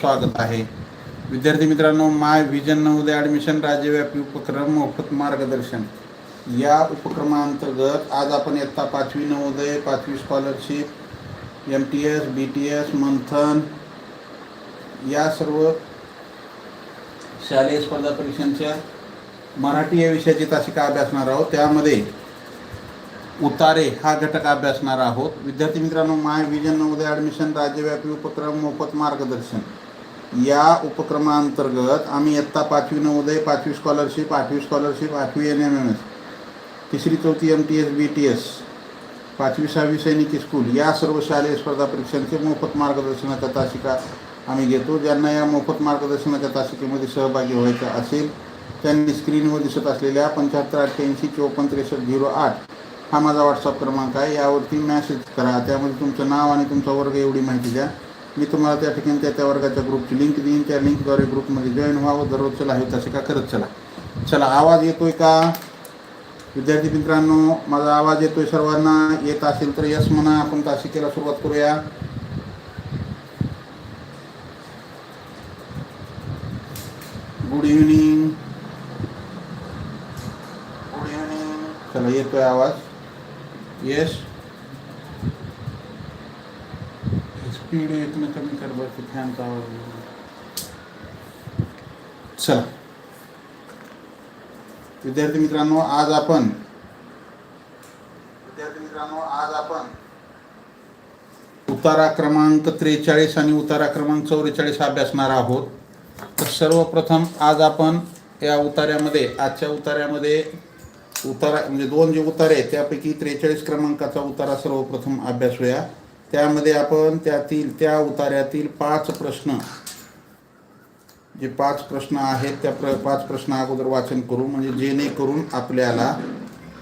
स्वागत आहे. विद्यार्थी मित्रांनो माय विजन नवोदय ॲडमिशन राज्यव्यापी उपक्रम मोफत मार्गदर्शन. या उपक्रमांतर्गत आज आपण इयत्ता पाचवी नवोदय पाचवी scholarship M T S B T S Manthan या सर्व शालेय स्पर्धा परीक्षांच्या मराठी या विषयाची तासिका अभ्यासणार आहोत. त्यामध्ये उतारे हा घटक अभ्यासणार आहोत. विद्यार्थी मित्रांनो माय विजन नवोदय ॲडमिशन राज्यव्यापी उपक्रम मोफत मार्गदर्शन. या उपक्रमांतर्गत आम्ही इयत्ता पाचवी नवोदय पाचवी स्कॉलरशिप आठवी स्कॉलरशिप आठवी एन एम एम एस तिसरी चौथी M T S B T S पाचवी सहावी सैनिकी स्कूल या सर्व शालेय स्पर्धा परीक्षांचे मोफत मार्गदर्शनाच्या तासिका आम्ही घेतो. ज्यांना या मोफत मार्गदर्शनाच्या तासिकेमध्ये सहभागी व्हायचं असेल त्यांनी स्क्रीनवर दिसत असलेल्या पंच्याहत्तर अठ्ठ्याऐंशी चोपन्न त्रेसष्ट झिरो आठ हा माझा व्हॉट्सअप क्रमांक आहे. यावरती मॅसेज करा. त्यामध्ये तुमचं नाव आणि तुमचा वर्ग एवढी माहिती द्या. मी तुम्हाला त्या ठिकाणी त्या त्या वर्गाच्या ग्रुपची लिंक देईन. त्या लिंकद्वारे ग्रुपमध्ये जॉईन व्हावं. दररोज चला हे तसे का करत चला. चला आवाज येतोय का? विद्यार्थी मित्रांनो माझा आवाज येतोय सर्वांना. येत असेल तर यस म्हणा. आपण तासिकेला सुरुवात करूया. गुड इव्हनिंग गुड इव्हनिंग चला येतोय आवाज. येस स्पीड इथनं कमी कर बरं की फॅनचा आवाज चला. विद्यार्थी मित्रांनो आज आपण विद्यार्थी मित्रांनो आज आपण उतारा क्रमांक त्रेचाळीस आणि उतारा क्रमांक चौवेचाळीस अभ्यासणार आहोत. तर सर्वप्रथम आज आपण या उतार्यामध्ये आजच्या उतार्यामध्ये उतारा म्हणजे दोन जे उतारे आहेत त्यापैकी त्रेचाळीस क्रमांकाचा उतारा सर्वप्रथम अभ्यासूया त्यामध्ये आपण त्यातील त्या उतार्यातील पाच प्रश्न जे पाच प्रश्न आहेत त्या प्र पाच प्रश्न अगोदर वाचन करू. म्हणजे जेणेकरून आपल्याला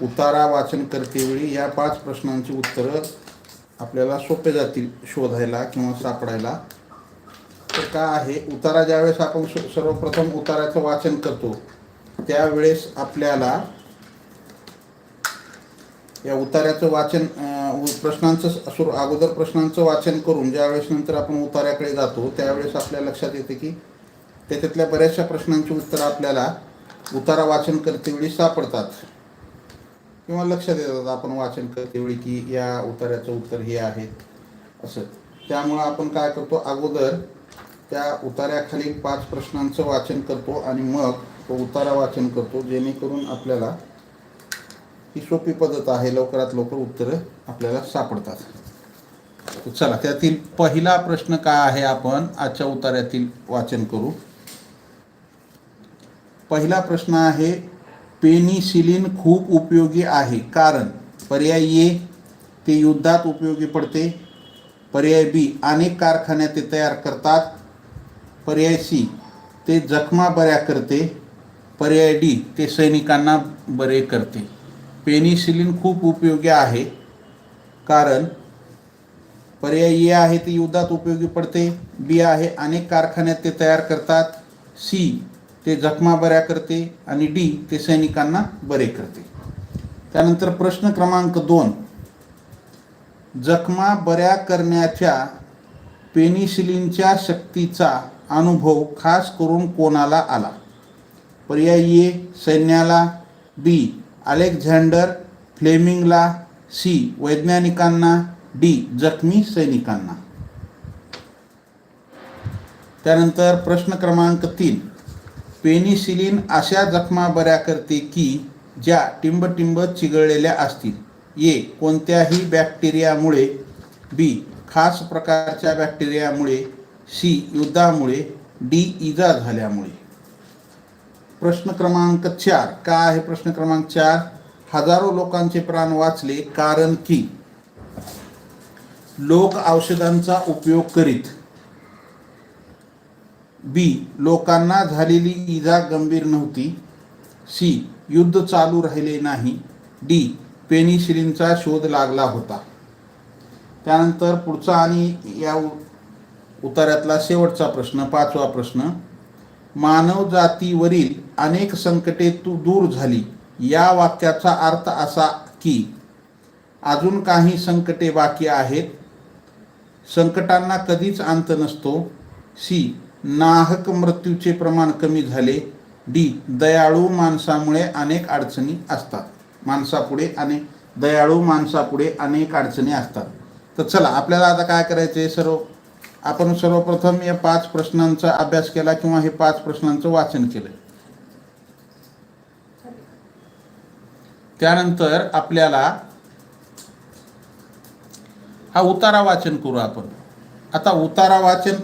उतारा वाचन करतेवेळी या पाच प्रश्नांची उत्तरं आपल्याला सोपे जातील शोधायला किंवा सापडायला. तर का आहे? उतारा ज्यावेळेस आपण सर्वप्रथम उताराचं वाचन करतो त्यावेळेस आपल्याला या उतार्याचं वाचन प्रश्नांचं सुरू अगोदर प्रश्नांचं वाचन करून ज्यावेळेस नंतर आपण उतार्याकडे जातो त्यावेळेस आपल्या लक्षात येते की त्याच्यातल्या बऱ्याचशा प्रश्नांची उत्तरं आपल्याला उतारा वाचन करतेवेळी सापडतात. किंवा लक्षात येतात आपण वाचन करतेवेळी की या उतार्याचं उत्तर हे आहे असं. त्यामुळं आपण काय करतो अगोदर त्या उताऱ्याखाली पाच प्रश्नांचं वाचन करतो आणि मग तो उतारा वाचन करतो जेणेकरून आपल्याला ही सोपी पद्धत आहे. लवकरात लवकर उत्तरं आपल्याला सापडतात. चला त्यातील पहिला प्रश्न काय आहे आपण? आजच्या उतार्यातील वाचन करू. पहिला प्रश्न आहे पेनिसिलिन खूप उपयोगी आहे. कारण पर्याय ए ते युद्धात उपयोगी पडते. पर्याय बी अनेक कारखान्यात ते तयार करतात. पर्याय सी ते जखमा बऱ्या करते. पर्याय डी ते सैनिकांना बरे करते. पेनिसिलिन खूप उपयोगी आहे. कारण पर्याय ए आहे ते युद्धात उपयोगी पडते. बी आहे अनेक कारखान्यात ते तयार करतात. सी ते जखमा बऱ्या करते. आणि डी ते सैनिकांना बरे करते. त्यानंतर प्रश्न क्रमांक दोन. जखमा बऱ्या करण्याच्या पेनिसिलिनच्या शक्तीचा अनुभव खास करून कोणाला आला? पर्याय ए सैन्याला. बी अलेक्झांडर फ्लेमिंगला सी. वैज्ञानिकांना डी. जखमी सैनिकांना. त्यानंतर प्रश्न क्रमांक तीन. पेनिसिलिन अशा जखमा बऱ्या करते की ज्या टिंबटिंब चिघळलेल्या असतील. ए. कोणत्याही बॅक्टेरियामुळे. बी. खास प्रकारच्या बॅक्टेरियामुळे. सी. युद्धामुळे. डी. इजा झाल्यामुळे. प्रश्न क्रमांक चार. काय आहे प्रश्न क्रमांक चार? हजारो लोकांचे प्राण वाचले कारण की लोक औषधांचा उपयोग करीत. बी. लोकांना झालेली इजा गंभीर नव्हती. सी. युद्ध चालू राहिले नाही. डी. पेनिसिलिनचा शोध लागला होता. त्यानंतर पुढचा आणि या उ- उतार्यातला शेवटचा प्रश्न पाचवा प्रश्न. मानव जातीवरील अनेक संकटे तू दूर झाली. या वाक्याचा अर्थ असा की अजून काही संकटे बाकी आहेत. संकटांना कधीच अंत नसतो. सी. नाहक मृत्यूचे प्रमाण कमी झाले. डी. दयाळू माणसामुळे अनेक अडचणी असतात. माणसापुढे अनेक दयाळू माणसापुढे अनेक अडचणी असतात. तर चला आपल्याला आता काय करायचं आहे सर्व आपण सर्वप्रथम या पाच प्रश्नांचा अभ्यास केला किंवा हे पाच प्रश्नांचं वाचन केलं. त्यानंतर आपल्याला हा उतारा वाचन करू आपण. आता उतारा वाचन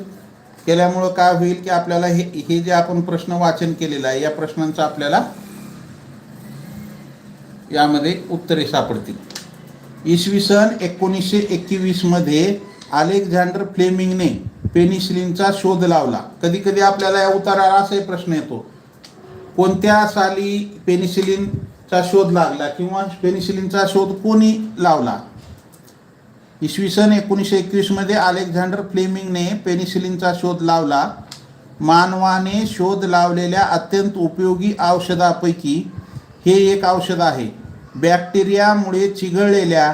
केल्यामुळं काय होईल की आपल्याला हे हे जे आपण प्रश्न वाचन केलेलं आहे या प्रश्नांचा आपल्याला यामध्ये उत्तरे सापडतील. इसवी सन एकोणीसशे एकवीसमध्ये अलेक्झांडर फ्लेमिंगने पेनिसिलिनचा शोध लावला. कधी कधी आपल्याला या उताराला असाही प्रश्न येतो. कोणत्या साली पेनिसिलिन चा शोध लागला किंवा पेनिसिलिनचा शोध कोणी लावला? इसवी सन एकोणीसशे एकवीसमध्ये अलेक्झांडर फ्लेमिंगने पेनिसिलिनचा शोध लावला. मानवाने शोध लावलेल्या अत्यंत उपयोगी औषधापैकी हे एक औषध आहे. बॅक्टेरियामुळे चिघळलेल्या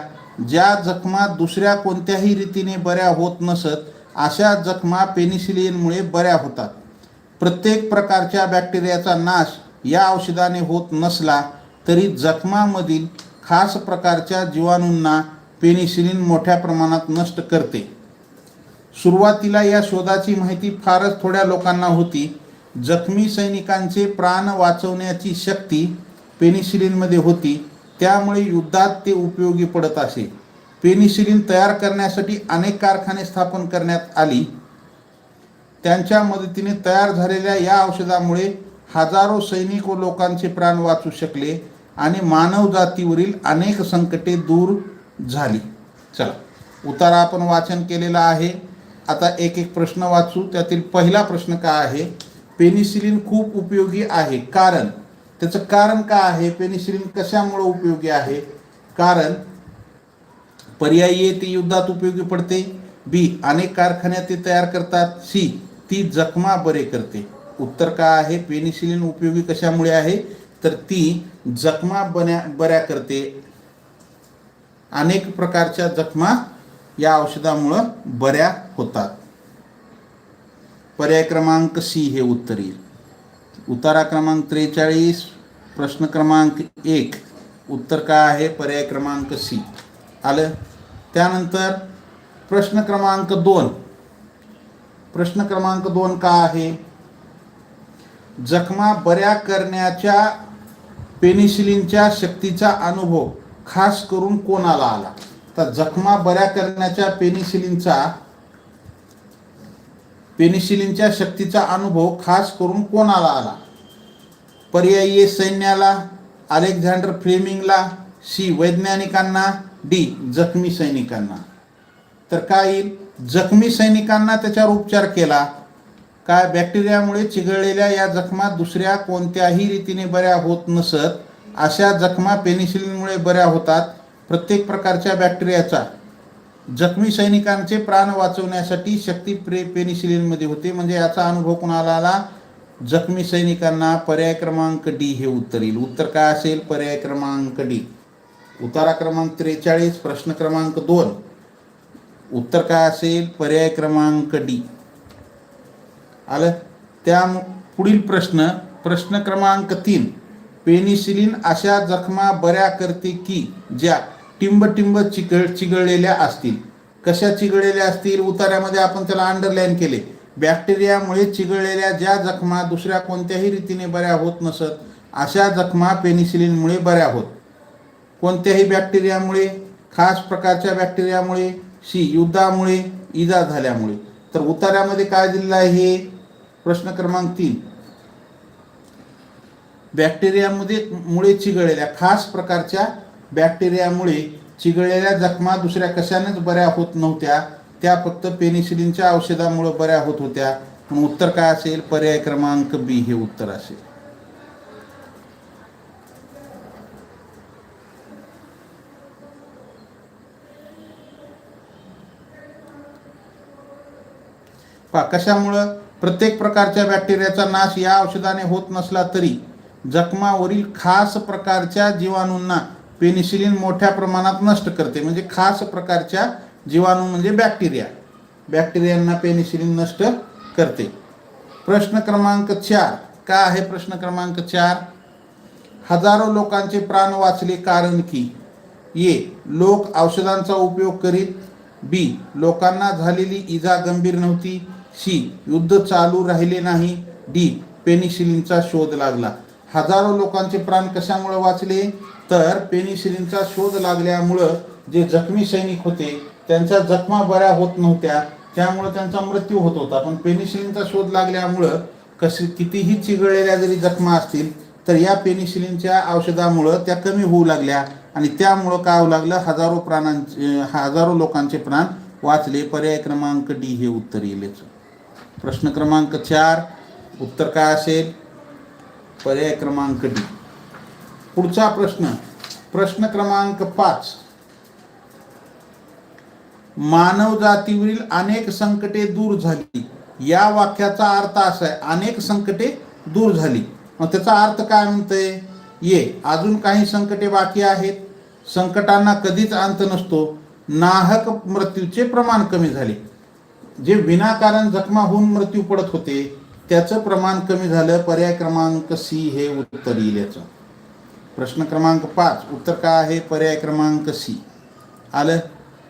ज्या जखमा दुसऱ्या कोणत्याही रीतीने बऱ्या होत नसत अशा जखमा पेनिसिलिनमुळे बऱ्या होतात. प्रत्येक प्रकारच्या बॅक्टेरियाचा नाश या औषधाने होत नसला तरी जखमामधील खास प्रकारच्या जीवाणूंना पेनिसिलिन मोठ्या प्रमाणात नष्ट करते. सुरुवातीला या शोधाची माहिती फारच थोड्या लोकांना होती. जखमी सैनिकांचे प्राण वाचवण्याची शक्ती पेनिसिलिनमध्ये होती. त्यामुळे युद्धात ते उपयोगी पडत असे. पेनिसिलिन तयार करण्यासाठी अनेक कारखाने स्थापन करण्यात आली. त्यांच्या मदतीने तयार झालेल्या या औषधामुळे हजारो सैनिक व लोकांचे प्राण वाचू शकले. आणि मानवजातीवरील अनेक संकटे दूर झाली. चला उतारा आपण वाचन केलेला आहे. आता एक एक प्रश्न वाचू. त्यातील पहिला प्रश्न काय आहे? पेनिसिलिन खूप उपयोगी आहे. कारण त्याचं कारण काय आहे? पेनिसिलिन कशामुळे उपयोगी आहे? कारण पर्यायी ते युद्धात उपयोगी पडते. बी अनेक कारखान्यात ते तयार करतात. सी ती जखमा बरे करते. उत्तर काय आहे? पेनिसिलिन उपयोगी कशामुळे आहे? तर ती जखमा बन्या बऱ्या करते. अनेक प्रकारच्या जखमा या औषधामुळं बऱ्या होतात. पर्याय क्रमांक सी हे उत्तर. येईल उतारा क्रमांक त्रेचाळीस प्रश्न क्रमांक एक उत्तर काय आहे? पर्याय क्रमांक सी. आलं? त्यानंतर प्रश्न क्रमांक दोन. प्रश्न क्रमांक दोन का आहे? जखमा बऱ्या करण्याच्या पेनिसिलिनच्या शक्तीचा अनुभव खास करून कोणाला आला? तर जखमा बऱ्या करण्याच्या पेनिसिलिनचा पेनिसिलिनच्या शक्तीचा अनुभव खास करून कोणाला आला? पर्यायी सैन्याला अलेक्झांडर फ्लेमिंगला सी वैज्ञानिकांना डी जखमी सैनिकांना. तर काय येईल? जखमी सैनिकांना त्याच्यावर उपचार केला. काय बॅक्टेरियामुळे चिघळलेल्या या जखमा दुसऱ्या कोणत्याही रीतीने बऱ्या होत नसत अशा जखमा पेनिसिलिनमुळे बऱ्या होतात प्रत्येक प्रकारच्या बॅक्टेरियाचा जखमी सैनिकांचे प्राण वाचवण्यासाठी शक्ती प्रे पेनिसिलिनमध्ये होते. म्हणजे याचा अनुभव कोणाला आला? जखमी सैनिकांना पर्याय क्रमांक डी हे उत्तर येईल उत्तर काय असेल? पर्याय क्रमांक डी. उतारा क्रमांक त्रेचाळीस प्रश्न क्रमांक दोन. उत्तर काय असेल? पर्याय क्रमांक डी. आलं? त्या पुढील प्रश्न प्रश्न क्रमांक तीन. पेनिसिलिन अशा जखमा बऱ्या करते की ज्या टिंबटिंब चिघळ चिघळलेल्या असतील? कशा चिघळलेल्या असतील? उतार्यामध्ये आपण त्याला अंडरलाईन केले. बॅक्टेरियामुळे चिघळलेल्या ज्या जखमा दुसऱ्या कोणत्याही रीतीने बऱ्या होत नसत अशा जखमा पेनिसिलिनमुळे बऱ्या होत. कोणत्याही बॅक्टेरियामुळे खास प्रकारच्या बॅक्टेरियामुळे शी युद्धामुळे इजा झाल्यामुळे. तर उतार्यामध्ये काय दिलेलं आहे? हे प्रश्न क्रमांक तीन. बॅक्टेरियामध्ये मुळे चिघळलेल्या खास प्रकारच्या बॅक्टेरियामुळे चिघळलेल्या जखमा दुसऱ्या कशानेच बऱ्या होत नव्हत्या. त्या फक्त पेनिसिलिनच्या औषधामुळे बऱ्या होत होत्या. पण उत्तर काय असेल? पर्याय क्रमांक बी हे उत्तर असेल. पा कशामुळं प्रत्येक प्रकारच्या बॅक्टेरियाचा नाश या औषधाने होत नसला तरी जखमावरील खास प्रकारच्या जीवाणूंना पेनिसिलिन मोठ्या प्रमाणात नष्ट करते. म्हणजे खास प्रकारच्या जीवाणू म्हणजे बॅक्टेरिया. बॅक्टेरियांना पेनिसिलिन नष्ट करते. प्रश्न क्रमांक चार. काय आहे प्रश्न क्रमांक चार? हजारो लोकांचे प्राण वाचले कारण की ए. लोक औषधांचा उपयोग करीत बी. लोकांना झालेली इजा गंभीर नव्हती सी युद्ध चालू राहिले नाही. डी. पेनिसिलिनचा शोध लागला. हजारो लोकांचे प्राण कशामुळे वाचले? तर पेनिसिलिनचा शोध लागल्यामुळं जे जखमी सैनिक होते त्यांच्या जखमा बऱ्या होत नव्हत्या. त्यामुळं त्यांचा मृत्यू होत होता. पण पेनिसिलिनचा शोध लागल्यामुळं कशी कितीही चिघळलेल्या जरी जखमा असतील तर या पेनिसिलिनच्या औषधामुळं त्या कमी होऊ लागल्या. आणि त्यामुळं काय होऊ लागलं? हजारो प्राणांचे हजारो लोकांचे प्राण वाचले. पर्याय क्रमांक डी हे उत्तर येईल प्रश्न क्रमांक चार उत्तर काय असेल? पर्याय क्रमांक डी. पुढचा प्रश्न प्रश्न क्रमांक पाच. मानव जातीवरील अनेक संकटे दूर झाली. या वाक्याचा अर्थ असा आहे अनेक संकटे दूर झाली. मग त्याचा अर्थ काय म्हणतंय? ये अजून काही संकटे बाकी आहेत. संकटांना कधीच अंत नसतो. नाहक मृत्यूचे प्रमाण कमी झाले. जे विनाकारण जखमा होऊन मृत्यू पडत होते त्याचं प्रमाण कमी झालं. पर्याय क्रमांक सी हे उत्तर येईल याचं प्रश्न क्रमांक पाच उत्तर काय आहे? पर्याय क्रमांक सी आलं?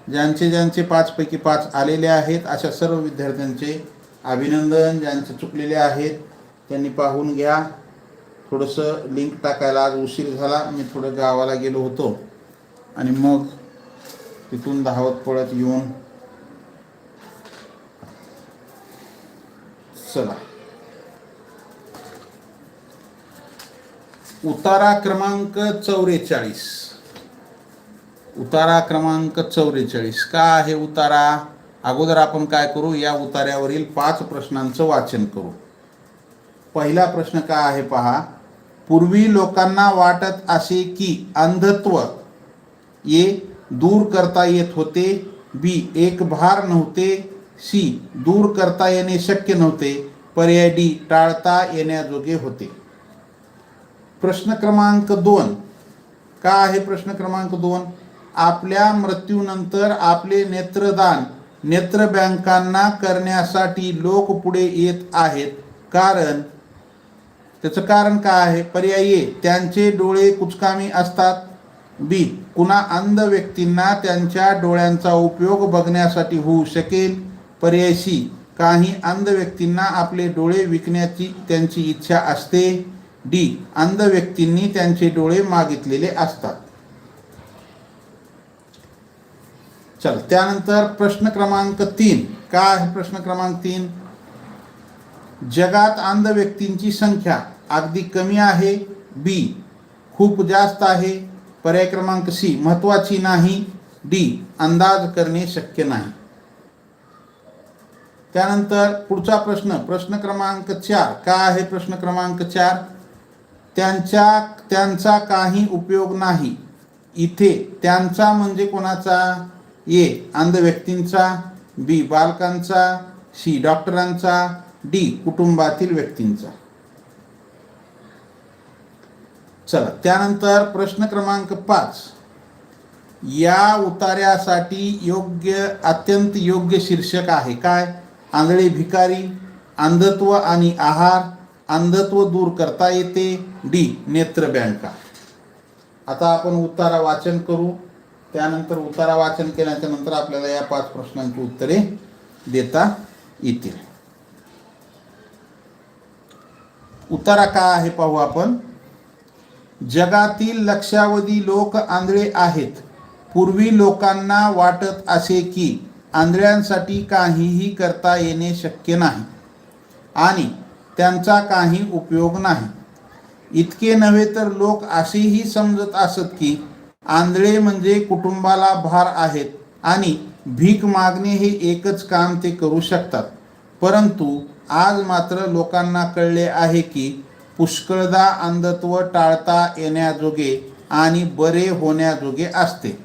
ज्यांचे ज्यांचे पाचपैकी पाच आलेले आहेत अशा सर्व विद्यार्थ्यांचे अभिनंदन. ज्यांचे चुकलेले आहेत त्यांनी पाहून घ्या. थोडंसं लिंक टाकायला आज उशीर झाला. मी थोडं गावाला गेलो होतो. आणि मग तिथून धावत पळत येऊन चला. उतारा क्रमांक चौवेचाळीस उतारा क्रमांक चौवेचाळीस का आहे उतारा? अगोदर आपण काय करू? या उतार्यावरील पाच प्रश्नांचं वाचन करू. पहिला प्रश्न काय आहे पहा? पूर्वी लोकांना वाटत असे की अंधत्व ये दूर करता येत होते बी एक भार नव्हते सी दूर करता येणे शक्य नव्हते पर्याय डी टाळता येण्याजोगे होते. प्रश्न क्रमांक दोन. का आहे प्रश्न क्रमांक दोन? आपल्या मृत्यूनंतर आपले नेत्रदान नेत्र बँकांना करण्यासाठी लोक पुढे येत आहेत. कारण त्याचं कारण काय आहे? पर्याय ए त्यांचे डोळे कुचकामी असतात. बी कुणा अंध व्यक्तींना त्यांच्या डोळ्यांचा उपयोग बघण्यासाठी होऊ शकेल. पर्याय काही अंध व्यक्तींना आपले डोळे विकण्याची त्यांची इच्छा असते. डी. अंध व्यक्तींनी त्यांचे डोळे मागितलेले असतात. चल त्यानंतर प्रश्न क्रमांक तीन. काय आहे प्रश्न क्रमांक तीन? जगात अंध व्यक्तींची संख्या अगदी कमी आहे. बी. खूप जास्त आहे. पर्याय क्रमांक सी. महत्वाची नाही. डी. अंदाज करणे शक्य नाही. त्यानंतर पुढचा प्रश्न प्रश्न क्रमांक चार. काय आहे प्रश्न क्रमांक चार? त्यांच्या त्यांचा काही उपयोग नाही. इथे त्यांचा म्हणजे कोणाचा? ए. अंध व्यक्तींचा बी. बालकांचा सी. डॉक्टरांचा डी. कुटुंबातील व्यक्तींचा. चला त्यानंतर प्रश्न क्रमांक पाच. या उतार्यासाठी योग्य अत्यंत योग्य शीर्षक आहे. काय? आंधळे भिकारी अंधत्व आणि आहार अंधत्व दूर करता येते डी नेत्र बँका. आता आपण उतारा वाचन करू. त्यानंतर उतारा वाचन केल्याच्यानंतर आपल्याला या पाच प्रश्नांची उत्तरे देता येतील. उतारा काय आहे पाहू आपण. जगातील लक्षावधी लोक आंधळे आहेत. पूर्वी लोकांना वाटत असे की आंधळ्यांसाठी काहीही करता येणे शक्य नाही आणि त्यांचा काही उपयोग नाही. इतके नव्हे तर लोक असेही समजत असत की आंधळे म्हणजे कुटुंबाला भार आहेत आणि भीक मागणे हे एकच काम ते करू शकतात. परंतु आज मात्र लोकांना कळले आहे की पुष्कळदा अंधत्व टाळता येण्याजोगे आणि बरे होण्याजोगे असते.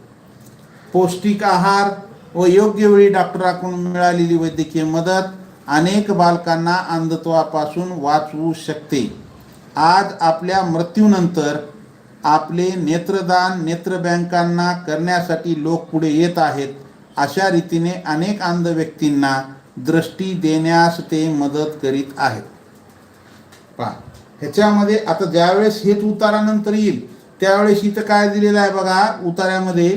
पौष्टिक आहार व योग्य वेळी डॉक्टराकडून मिळालेली वैद्यकीय मदत अनेक बालकांना अंधत्वापासून वाचवू शकते. आज आपल्या मृत्यूनंतर आपले नेत्रदान नेत्र बँकांना करण्यासाठी लोक पुढे येत आहेत अशा रीतीने अनेक अंध व्यक्तींना दृष्टी देण्यास ते मदत करीत आहेत. पहा ह्याच्यामध्ये आता ज्यावेळेस हेच उतारानंतर येईल त्यावेळेस इथं काय दिलेलं आहे बघा उतार्यामध्ये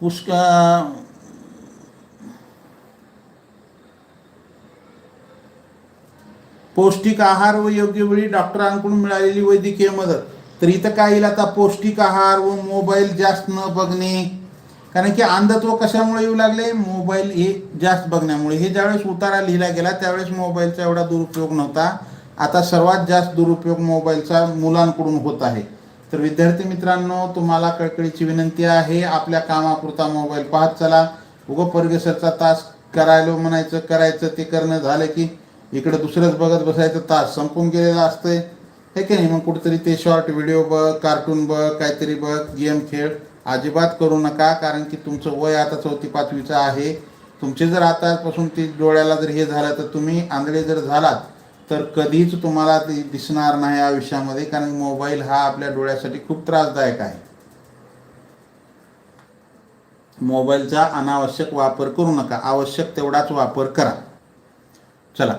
पुष्क पौष्टिक आहार व योग्य वेळी डॉक्टरांकडून मिळालेली वैद्यकीय मदत. तर इथं काय येईल आता? पौष्टिक आहार व मोबाईल जास्त न बघणे. कारण की अंधत्व कशामुळे येऊ लागले? मोबाईल हे जास्त बघण्यामुळे. हे ज्यावेळेस उतारा लिहिला गेला त्यावेळेस मोबाईलचा एवढा दुरुपयोग नव्हता. आता सर्वात जास्त दुरुपयोग मोबाईलचा मुलांकडून होत आहे. तर विद्यार्थी मित्रांनो तुम्हाला कळकळीची विनंती आहे आपल्या कामापुरता मोबाईल पाहत चला. उगं परगेसरचा तास करायलो म्हणायचं करायचं ते करणं झालं की इकडं दुसरंच बघत बसायचं तास संपून गेलेला असतंय. हे की नाही मग कुठेतरी ते शॉर्ट व्हिडिओ बघ कार्टून बघ काहीतरी बघ गेम खेळ. अजिबात करू नका कारण की तुमचं वय आता चौथी पाचवीचं आहे. तुमचे जर आतापासून ते डोळ्याला जर हे झालं तर तुम्ही आंधळे जर झालात तर कधीच तुम्हाला ते दिसणार नाही आयुष्यामध्ये कारण मोबाईल हा आपल्या डोळ्यासाठी खूप त्रासदायक आहे. मोबाईलचा अनावश्यक वापर करू नका. आवश्यक तेवढाच वापर करा. चला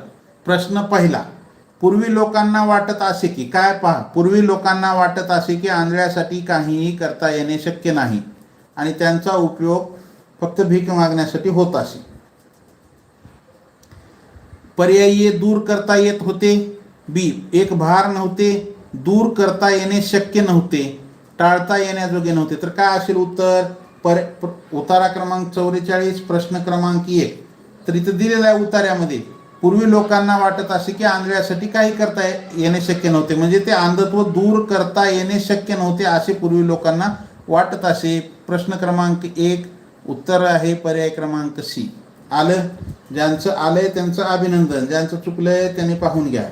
प्रश्न पहिला. पूर्वी लोकांना वाटत असे की काय पहा पूर्वी लोकांना वाटत असे की आंधळ्यासाठी काहीही करता येणे शक्य नाही आणि त्यांचा उपयोग फक्त भीक मागण्यासाठी होत असे. पर्यायी दूर करता येत होते. बी एक भार नव्हते. दूर करता येणे शक्य नव्हते. टाळता येण्याजोगे नव्हते. तर काय असेल उत्तर? पर उतारा क्रमांक चौवेचाळीस प्रश्न क्रमांक एक. तर इथं दिलेला आहे उतार्यामध्ये पूर्वी लोकांना वाटत असे की आंधळ्यासाठी काही करता येणे शक्य नव्हते. म्हणजे ते अंधत्व दूर करता येणे शक्य नव्हते असे पूर्वी लोकांना वाटत असे. प्रश्न क्रमांक एक. उत्तर आहे पर्याय क्रमांक सी. आलं? ज्यांचं आलंय त्यांचं अभिनंदन ज्यांचं चुकलंय त्यांनी पाहून घ्या.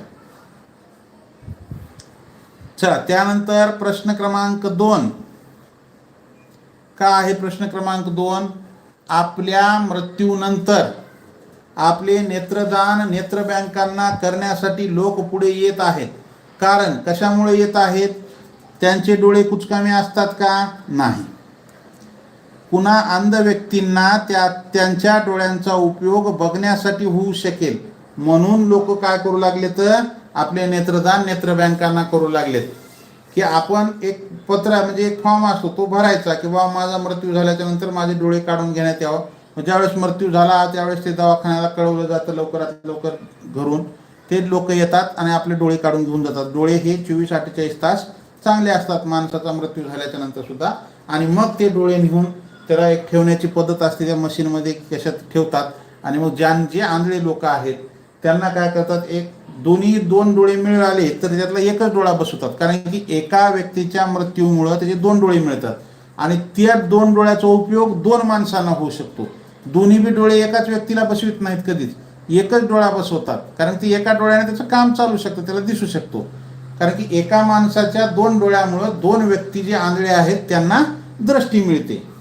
चला त्यानंतर प्रश्न क्रमांक दोन. का आहे प्रश्न क्रमांक दोन? आपल्या मृत्यूनंतर आपले नेत्रदान नेत्र बँकांना करण्यासाठी लोक पुढे येत आहेत. कारण कशामुळे येत आहेत? त्यांचे डोळे कुचकामे असतात का? नाही. पुन्हा अंध व्यक्तींना त्या त्यांच्या डोळ्यांचा उपयोग बघण्यासाठी होऊ शकेल. म्हणून लोक काय करू लागले तर आपले नेत्रदान नेत्र बँकांना करू लागलेत. की आपण एक पत्र म्हणजे एक फॉर्म असतो तो भरायचा की बाबा माझा मृत्यू झाल्याच्यानंतर माझे डोळे काढून घेण्यात यावं. मग ज्यावेळेस मृत्यू झाला त्यावेळेस ते दवाखान्याला कळवलं जातं लवकरात लवकर घरून. ते लोक येतात आणि आपले डोळे काढून घेऊन जातात. डोळे हे चोवीस अठ्ठेचाळीस तास चांगले असतात माणसाचा मृत्यू झाल्याच्यानंतर सुद्धा. आणि मग ते डोळे निघून त्याला एक ठेवण्याची पद्धत असते त्या मशीनमध्ये कशात ठेवतात. आणि मग ज्यां जे आंधळे लोक आहेत त्यांना काय करतात एक दोन्ही दोन डोळे मिळाले तर त्यातला एकच डोळा बसवतात. कारण की एका व्यक्तीच्या मृत्यूमुळं त्याचे दोन डोळे मिळतात. आणि त्या दोन डोळ्याचा उपयोग दोन माणसांना होऊ शकतो. दोन्ही बी डोळे एकाच व्यक्तीला बसवित नाहीत कधीच. एकच डोळा बसवतात. कारण की एका डोळ्याने त्याचं काम चालू शकतं त्याला दिसू शकतो. कारण की एका माणसाच्या दोन डोळ्यामुळं दोन व्यक्ती जे आंधळे आहेत त्यांना दृष्टी मिळते.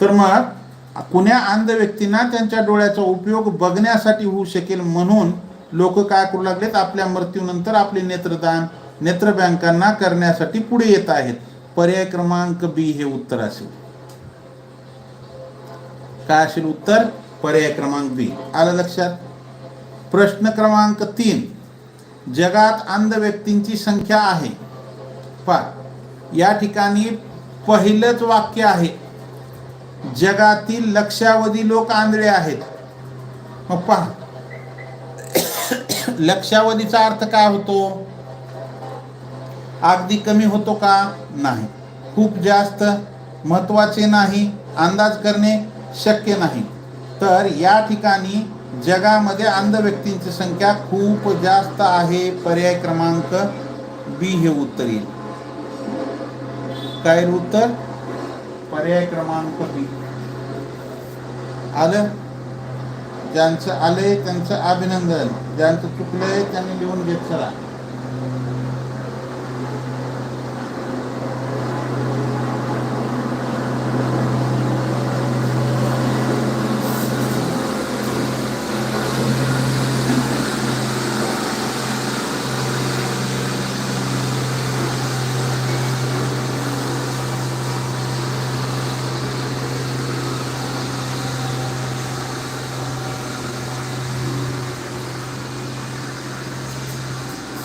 तर मग कुण्या अंध व्यक्तींना त्यांच्या डोळ्याचा उपयोग बघण्यासाठी होऊ शकेल म्हणून लोक काय करू लागलेत? आपल्या मृत्यूनंतर आपले नेत्रदान नेत्र बँकांना करण्यासाठी पुढे येत आहेत. पर्याय क्रमांक बी हे उत्तर असेल. काय असेल उत्तर? पर्याय क्रमांक बी. आलं लक्षात? प्रश्न क्रमांक तीन. जगात अंध व्यक्तींची संख्या आहे. पा या ठिकाणी पहिलंच वाक्य आहे. जगातील लक्षावधी लोक आंधळे आहेत. मग पहा. लक्षावधीचा अर्थ काय होतो? अगदी कमी होतो का? नाही. खूप जास्त महत्त्वाचे नाही अंदाज करणे शक्य नाही. तर या ठिकाणी जगामध्ये अंध व्यक्तींची संख्या खूप जास्त आहे. पर्याय क्रमांक बी हे उत्तर येईल. काय उत्तर? पर्याय क्रमांक बी आलं? ज्यांचं आलंय त्यांचं अभिनंदन. ज्यांचं चुकलंय त्यांनी लिहून घेत चला.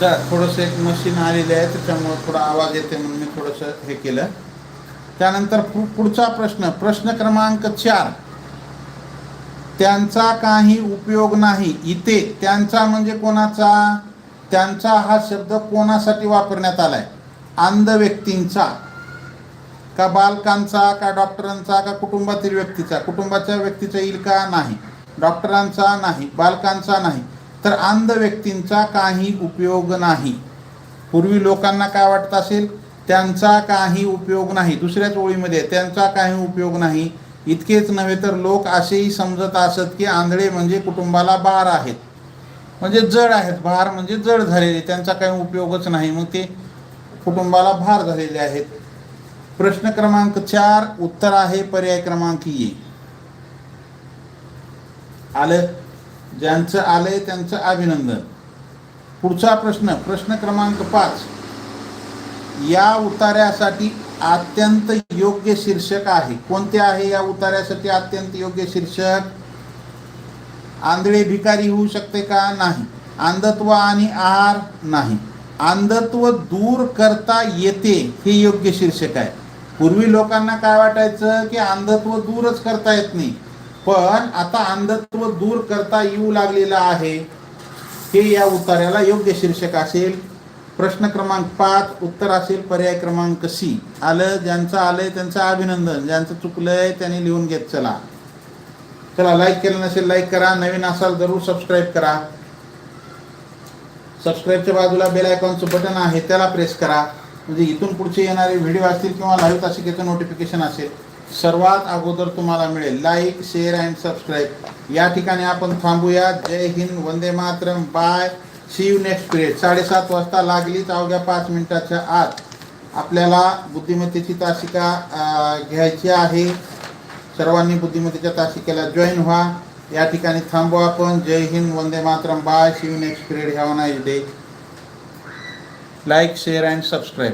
तर थोडंसं एक मशीन आलेलं आहे त्याच्यामुळं थोडा आवाज येते म्हणून मी थोडंसं हे केलं. त्यानंतर पुढचा प्रश्न प्रश्न क्रमांक चार. त्यांचा काही उपयोग नाही इथे त्यांचा म्हणजे कोणाचा? त्यांचा हा शब्द कोणासाठी वापरण्यात आलाय? अंध व्यक्तींचा का बालकांचा का डॉक्टरांचा का कुटुंबातील व्यक्तीचा? कुटुंबाच्या व्यक्तीचा येईल का नाही डॉक्टरांचा नाही बालकांचा नाही. तर अंध व्यक्तींचा काही उपयोग नाही. पूर्वी लोकांना काय वाटत असेल? त्यांचा काही उपयोग नाही. दुसऱ्याच ओळीमध्ये त्यांचा काही उपयोग नाही. इतकेच नव्हे तर लोक असेही समजत असत की आंधळे म्हणजे कुटुंबाला भार आहेत. म्हणजे जड आहेत. भार म्हणजे जड झालेले. त्यांचा काही उपयोगच नाही. मग ते कुटुंबाला भार झालेले आहेत. प्रश्न क्रमांक चार उत्तर आहे पर्याय क्रमांक ये आलं? ज्यांचं आलंय त्यांचं अभिनंदन. पुढचा प्रश्न प्रश्न क्रमांक पाच. या उतार्यासाठी अत्यंत योग्य शीर्षक आहे. कोणते आहे या उतार्यासाठी अत्यंत योग्य शीर्षक? आंधळे भिकारी होऊ शकते का? नाही. अंधत्व आणि आहार नाही. अंधत्व दूर करता येते हे योग्य शीर्षक आहे. पूर्वी लोकांना काय वाटायचं? की अंधत्व दूरच करता येत नाही. पण आता अंधत्व दूर करता येऊ लागलेलं आहे. हे या उत्तराला योग्य शीर्षक असेल. प्रश्न क्रमांक पाच उत्तर असेल पर्याय क्रमांक सी आलं ज्यांचं आलंय त्यांचं अभिनंदन ज्यांचं चुकलंय त्यांनी लिहून घेत चला. चला लाईक केलं नसेल लाईक करा. नवीन असाल जरूर सबस्क्राईब करा. सबस्क्राईबच्या बाजूला बेल आयकॉनचं बटन आहे त्याला प्रेस करा. म्हणजे इथून पुढचे येणारे व्हिडिओ असतील किंवा लाईव्ह तासिकेचं नोटिफिकेशन असेल. सर्वात अगोदर तुम्हाला मिळेल. लाईक शेअर अँड सबस्क्राईब या ठिकाणी आपण थांबूया. जय हिंद वंदे Mataram. Bye see you next period साडेसात वाजता लागलीच अवघ्या पाच मिनिटाच्या आत. आपल्याला बुद्धिमत्तेची तासिका घ्यायची आहे. सर्वांनी बुद्धिमत्तेच्या तासिकेला जॉईन व्हा. या ठिकाणी थांबू आपण. जय हिंद वंदे Mataram. Bye see you next period have nice day like share and subscribe